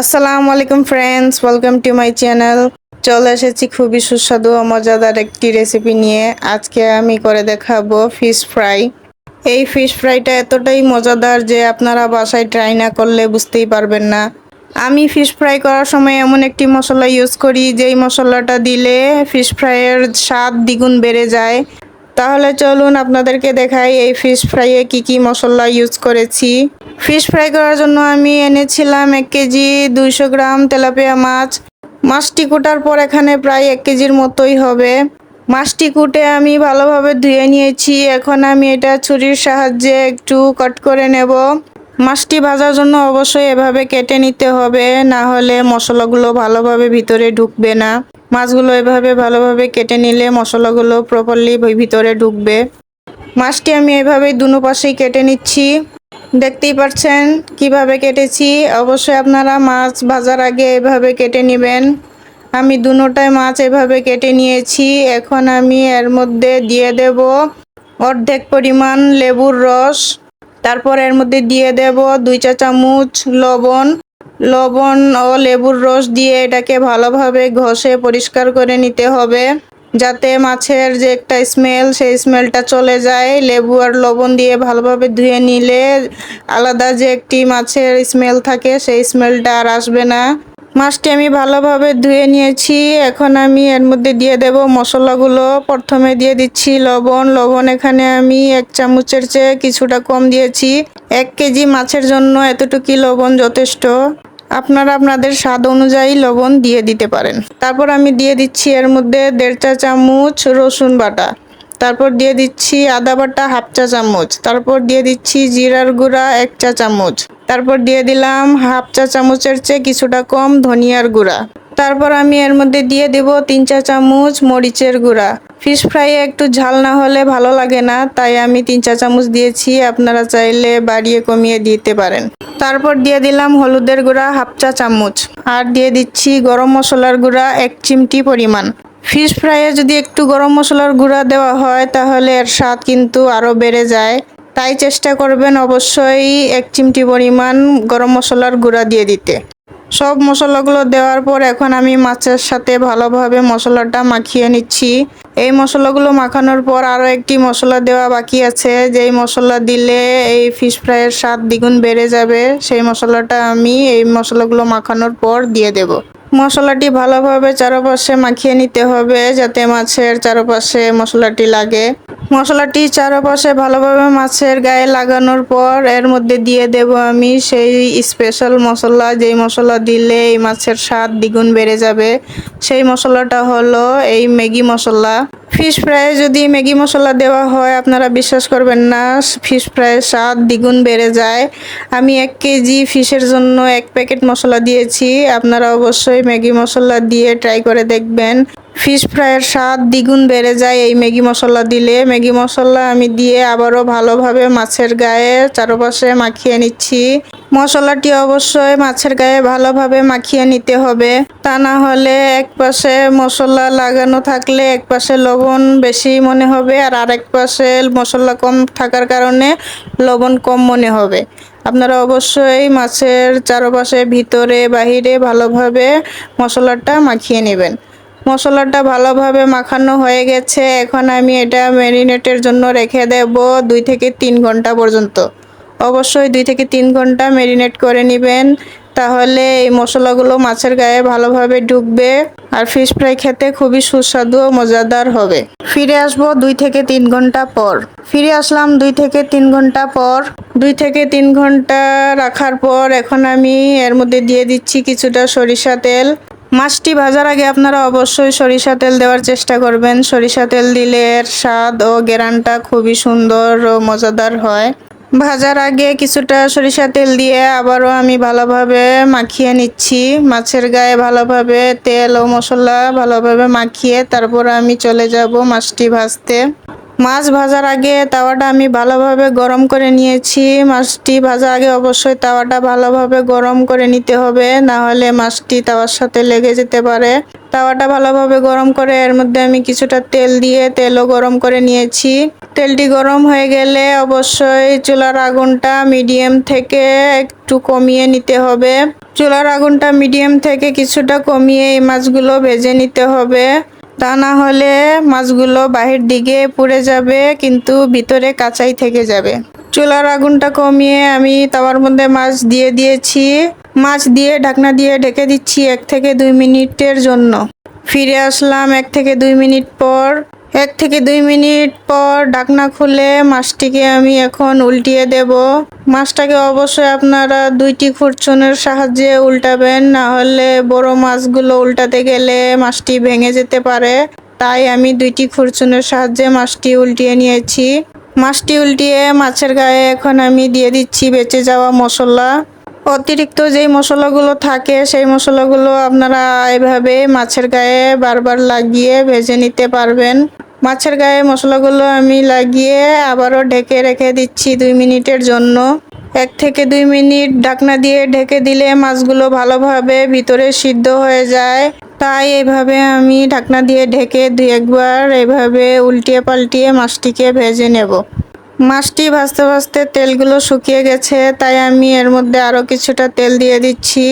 আসসালামু আলাইকুম friends welcome to my channel চলে এসেছি খুবই সুস্বাদু ও মজাদার একটি রেসিপি নিয়ে। আজকে আমি করে দেখাবো ফিশ ফ্রাই এই ফিশ ফ্রাইটা এতটাই মজাদার যে আপনারা বাসায় ট্রাই না করলে বুঝতেই পারবেন না। আমি ফিশ ফ্রাই করার সময় এমন একটি মশলা ইউজ করি, যেই মশলাটা দিলে ফিশ ফ্রাইয়ের স্বাদ দ্বিগুণ বেড়ে যায়। তাহলে চলুন আপনাদেরকে দেখাই এই ফিশ ফ্রাইয়ে কি কি মশলা ইউজ করেছি। ফিশ ফ্রাই করার জন্য আমি এনেছিলাম এক কেজি দুইশো গ্রাম তেলাপিয়া মাছ। মাছটি কুটার পর এখানে প্রায় এক কেজির মতোই হবে। মাছটি কুটে আমি ভালোভাবে ধুয়ে নিয়েছি। এখন আমি এটা ছুরির সাহায্যে একটু কাট করে নেব। মাছটি ভাজার জন্য অবশ্যই এভাবে কেটে নিতে হবে, না হলে মশলাগুলো ভালোভাবে ভিতরে ঢুকবে না। মাছগুলো এভাবে ভালোভাবে কেটে নিলে মশলাগুলো প্রপারলি ভিতরে ঢুকবে। মাছটি আমি এভাবেই দুনো পাশেই কেটে নিচ্ছি। দেখতেই পাচ্ছেন কীভাবে কেটেছি। অবশ্যই আপনারা মাছ ভাজার আগে এভাবে কেটে নেবেন। আমি দুটোটাই মাছ এভাবে কেটে নিয়েছি। এখন আমি এর মধ্যে দিয়ে দেব অর্ধেক পরিমাণ লেবুর রস। তারপর এর মধ্যে দিয়ে দেব দুই চা চামচ লবণ লবণ ও লেবুর রস দিয়ে এটাকে ভালোভাবে ঘষে পরিষ্কার করে নিতে হবে, যাতে মাছের যে একটা স্মেল সেই স্মেলটা চলে যায়। লেবু আর লবণ দিয়ে ভালোভাবে ধুয়ে নিলে আলাদা যে একটি মাছের স্মেল থাকে, সেই স্মেলটা আর আসবে না। মাছটি আমি ভালোভাবে ধুয়ে নিয়েছি। এখন আমি এর মধ্যে দিয়ে দেব মশলাগুলো। প্রথমে দিয়ে দিচ্ছি লবণ। লবণ এখানে আমি এক চামচের চেয়ে কিছুটা কম দিয়েছি। এক কেজি মাছের জন্য এতটুকু লবণ যথেষ্ট। আপনারা আপনাদের স্বাদ অনুযায়ী লবণ দিয়ে দিতে পারেন। তারপর আমি দিয়ে দিচ্ছি এর মধ্যে দেড় চা চামচ রসুন বাটা। তারপর দিয়ে দিচ্ছি আদা বাটা হাফ চা চামচ। তারপর দিয়ে দিচ্ছি জিরার গুঁড়া এক চা চামচ। তারপর দিয়ে দিলাম হাফ চা চামচের চেয়ে কিছুটা কম ধনিয়ার গুঁড়া। তারপর আমি এর মধ্যে দিয়ে দেব তিন চা চামচ মরিচের গুঁড়া। ফিশ ফ্রাইয়ে একটু ঝাল না হলে ভালো লাগে না, তাই আমি তিন চা চামচ দিয়েছি, আপনারা চাইলে বাড়িয়ে কমিয়ে দিতে পারেন। তারপর দিয়ে দিলাম হলুদের গুঁড়া হাফ চা চামচ। আর দিয়ে দিচ্ছি গরম মশলার গুঁড়া এক চিমটি পরিমাণ। ফিশ ফ্রাইয়ে যদি একটু গরম মশলার গুঁড়া দেওয়া হয়, তাহলে এর স্বাদ কিন্তু আরও বেড়ে যায়। তাই চেষ্টা করবেন অবশ্যই এক চিমটি পরিমাণ গরম মশলার গুঁড়া দিয়ে দিতে। সব মশলাগুলো দেওয়ার পর এখন আমি মাছের সাথে ভালোভাবে মশলাটা মাখিয়ে নিচ্ছি। এই মশলাগুলো মাখানোর পর আরও একটি মশলা দেওয়া বাকি আছে। যেই মশলা দিলে এই ফিশ ফ্রাইয়ের স্বাদ দ্বিগুণ বেড়ে যাবে, সেই মশলাটা আমি এই মশলাগুলো মাখানোর পর দিয়ে দেব। মশলাটি ভালোভাবে চারপাশে মাখিয়ে নিতে হবে যাতে মাছের চারপাশে মশলাটি লাগে। মশলাটি চারপাশে ভালোভাবে মাছের গায়ে লাগানোর পর এর মধ্যে দিয়ে দেব আমি সেই স্পেশাল মশলা। যেই মশলা দিলে এই মাছের স্বাদ দ্বিগুণ বেড়ে যাবে। সেই মশলাটা হলো এই ম্যাগি মশলা। ফিশ ফ্রাই যদি ম্যাগি মশলা দেওয়া হয়, আপনারা বিশ্বাস করবেন না, ফিশ ফ্রাইয়ের স্বাদ দ্বিগুণ বেড়ে যায়। আমি এক কেজি ফিশের জন্য এক প্যাকেট মশলা দিয়েছি, আপনারা অবশ্যই ম্যাগি মশলা দিয়ে ট্রাই করে দেখবেন। ফিশ ফ্রাইয়ের স্বাদ দ্বিগুণ বেড়ে যায়। এই ম্যাগি মশলা দিলে। ম্যাগি মশলা আমি দিয়ে আবারও ভালোভাবে মাছের গায়ে চারপাশে মাখিয়ে নিচ্ছি। মশলাটি অবশ্যই মাছের গায়ে ভালোভাবে মাখিয়ে নিতে হবে। তা না হলে এক পাশে মশলা লাগানো থাকলে এক পাশে লবণ বেশি মনে হবে আর আরেক পাশে মশলা কম থাকার কারণে লবণ কম মনে হবে। আপনারা অবশ্যই মাছের চারপাশে ভিতরে বাহিরে ভালোভাবে মশলাটা মাখিয়ে নেবেন। মশলাটা ভালোভাবে মাখানো হয়ে গেছে। এখন আমি এটা ম্যারিনেটের জন্য রেখে দেব দুই থেকে তিন ঘণ্টা পর্যন্ত। অবশ্যই দুই থেকে তিন ঘণ্টা ম্যারিনেট করে নেবেন। তাহলে এই মশলাগুলো মাছের গায়ে ভালোভাবে ঢুকবে আর ফিশ ফ্রাই খেতে খুবই সুস্বাদু ও মজাদার হবে। ফিরে আসব দুই থেকে তিন ঘণ্টা পর। ফিরে আসলাম দুই থেকে তিন ঘণ্টা পর। দুই থেকে তিন ঘণ্টা রাখার পর এখন আমি এর মধ্যে দিয়ে দিচ্ছি কিছুটা সরিষা তেল। মাছটি ভাজার আগে আপনারা অবশ্যই সরিষা তেল দেওয়ার চেষ্টা করবেন। সরিষা তেল দিলে এর স্বাদ ও গেরানটা খুবই সুন্দর ও মজাদার হয়। ভাজার আগে কিছুটা সরিষা তেল দিয়ে আবারও আমি ভালোভাবে মাখিয়ে নিচ্ছি। মাছের গায়ে ভালোভাবে তেল ও মশলা ভালোভাবে মাখিয়ে তারপর আমি চলে যাব মাছটি ভাজতে। মাছ ভাজার আগে তাওয়াটা আমি ভালোভাবে গরম করে নিয়েছি। মাছটি ভাজার আগে অবশ্যই তাওয়াটা ভালোভাবে গরম করে নিতে হবে, না হলে মাছটি তাওয়ার সাথে লেগে যেতে পারে। তাওয়াটা ভালোভাবে গরম করে এর মধ্যে আমি কিছুটা তেল দিয়ে তেলও গরম করে নিয়েছি। তেলটি গরম হয়ে গেলে অবশ্যই চুলার আগুনটা মিডিয়াম থেকে একটু কমিয়ে নিতে হবে। চুলার আগুনটা মিডিয়াম থেকে কিছুটা কমিয়ে এই মাছগুলো ভেজে নিতে হবে। তা না হলে মাছগুলো বাহির দিকে পুড়ে যাবে, কিন্তু ভিতরে কাঁচাই থেকে যাবে। চুলার আগুনটা কমিয়ে আমি তাওয়ার মধ্যে মাছ দিয়ে দিয়েছি। মাছ দিয়ে ঢাকনা দিয়ে ঢেকে দিচ্ছি এক থেকে দুই মিনিটের জন্য। ফিরে আসলাম এক থেকে দুই মিনিট পর। এক থেকে দুই মিনিট পর ঢাকনা খুলে মাছটিকে আমি এখন উল্টিয়ে দেব। মাছটাকে অবশ্যই আপনারা দুইটি খুরচুনের সাহায্যে উল্টাবেন, না হলে বড় মাছগুলো উল্টাতে গেলে মাছটি ভেঙে যেতে পারে। তাই আমি দুইটি খুরচুনের সাহায্যে মাছটি উল্টিয়ে নিয়েছি। মাছটি উল্টিয়ে মাছের গায়ে এখন আমি দিয়ে দিচ্ছি বেঁচে যাওয়া মশলা। অতিরিক্ত যেই মশলাগুলো থাকে, সেই মশলাগুলো আপনারা এভাবে মাছের গায়ে বারবার লাগিয়ে ভেজে নিতে পারবেন। মাছের গায়ে মশলাগুলো আমি লাগিয়ে আবারও ঢেকে রেখে দিচ্ছি দুই মিনিটের জন্য। এক থেকে দুই মিনিট ঢাকনা দিয়ে ঢেকে দিলে মাছগুলো ভালোভাবে ভিতরে সিদ্ধ হয়ে যায়। তাই এভাবে আমি ঢাকনা দিয়ে ঢেকে দুই একবার এভাবে উল্টিয়ে পাল্টিয়ে মাছটিকে ভেজে নেব। মাছটি ভাজতে ভাজতে তেলগুলো শুকিয়ে গেছে, তাই আমি এর মধ্যে আরও কিছুটা তেল দিয়ে দিচ্ছি।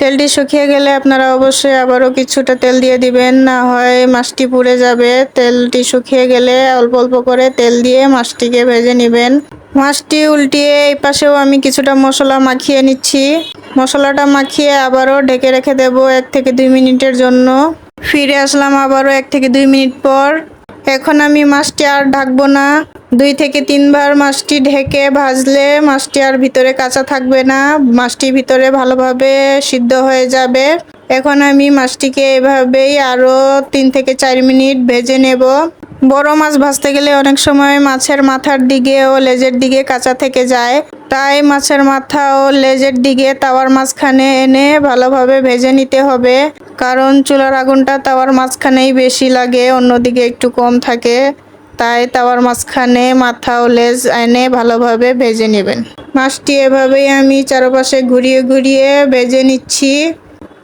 তেলটি শুকিয়ে গেলে আপনারা অবশ্যই আবারও কিছুটা তেল দিয়ে দিবেন। না হয় মাছটি পুড়ে যাবে। তেলটি শুকিয়ে গেলে অল্প অল্প করে তেল দিয়ে মাছটিকে ভেজে নেবেন। মাছটি উল্টিয়ে এই পাশেও আমি কিছুটা মশলা মাখিয়ে নিচ্ছি। মশলাটা মাখিয়ে আবারও ঢেকে রেখে দেব এক থেকে দুই মিনিটের জন্য। ফিরে আসলাম আবারও এক থেকে দুই মিনিট পর। এখন আমি মাছটি আর ঢাকবো না। দুই থেকে তিনবার মাছটি ঢেকে ভাজলে মাছটি আর ভিতরে কাঁচা থাকবে না। মাছটি ভিতরে ভালোভাবে সিদ্ধ হয়ে যাবে। এখন আমি মাছটিকে এভাবেই আরও তিন থেকে চার মিনিট ভেজে নেব। বড় মাছ ভাজতে গেলে অনেক সময় মাছের মাথার দিকে ও লেজের দিকে কাঁচা থেকে যায়। তাই মাছের মাথা ও লেজের দিকে তাওয়ার মাঝখানে এনে ভালোভাবে ভেজে নিতে হবে। কারণ চুলার আগুনটা তাওয়ার মাঝখানেই বেশি লাগে, অন্যদিকে একটু কম থাকে। তাই তাওয়ার মাঝখানে মাথা ও লেজ এনে ভালোভাবে ভেজে নেবেন। মাছটি এভাবেই আমি চারপাশে ঘুরিয়ে ঘুরিয়ে ভেজে নিচ্ছি।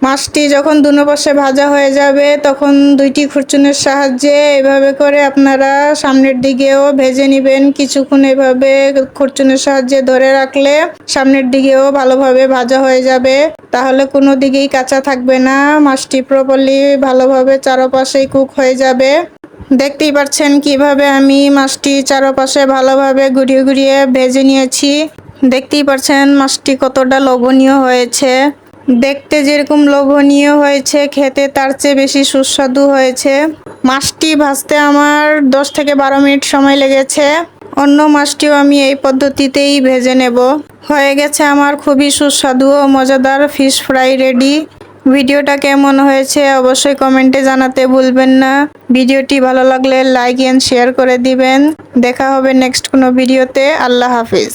মাছটি যখন দুনো পাশে ভাজা হয়ে যাবে, তখন দুইটি খুরচুনের সাহায্যে এভাবে করে আপনারা সামনের দিকেও ভেজে নেবেন। কিছুক্ষণ এভাবে খুরচুনের সাহায্যে ধরে রাখলে সামনের দিকেও ভালোভাবে ভাজা হয়ে যাবে। তাহলে কোনো দিকেই কাঁচা থাকবে না। মাছটি প্রপারলি ভালোভাবে চারপাশেই কুক হয়ে যাবে। দেখতেই পাচ্ছেন কীভাবে আমি মাছটি চারপাশে ভালোভাবে ঘুরিয়ে ঘুরিয়ে ভেজে নিয়েছি। দেখতেই পাচ্ছেন মাছটি কতটা লোভনীয় হয়েছে। দেখতে যেরকম লোভনীয় হয়েছে, খেতে তার চেয়ে বেশি সুস্বাদু হয়েছে। মাছটি ভাজতে আমার দশ থেকে বারো মিনিট সময় লেগেছে। অন্য মাছটিও আমি এই পদ্ধতিতেই ভেজে নেব। হয়ে গেছে আমার খুবই সুস্বাদু ও মজাদার ফিশ ফ্রাই রেডি। ভিডিওটা কেমন হয়েছে অবশ্যই কমেন্টে জানাতে ভুলবেন না। ভিডিওটি ভালো লাগলে লাইক অ্যান্ড শেয়ার করে দিবেন। দেখা হবে নেক্সট কোনো ভিডিওতে। আল্লাহ হাফিজ।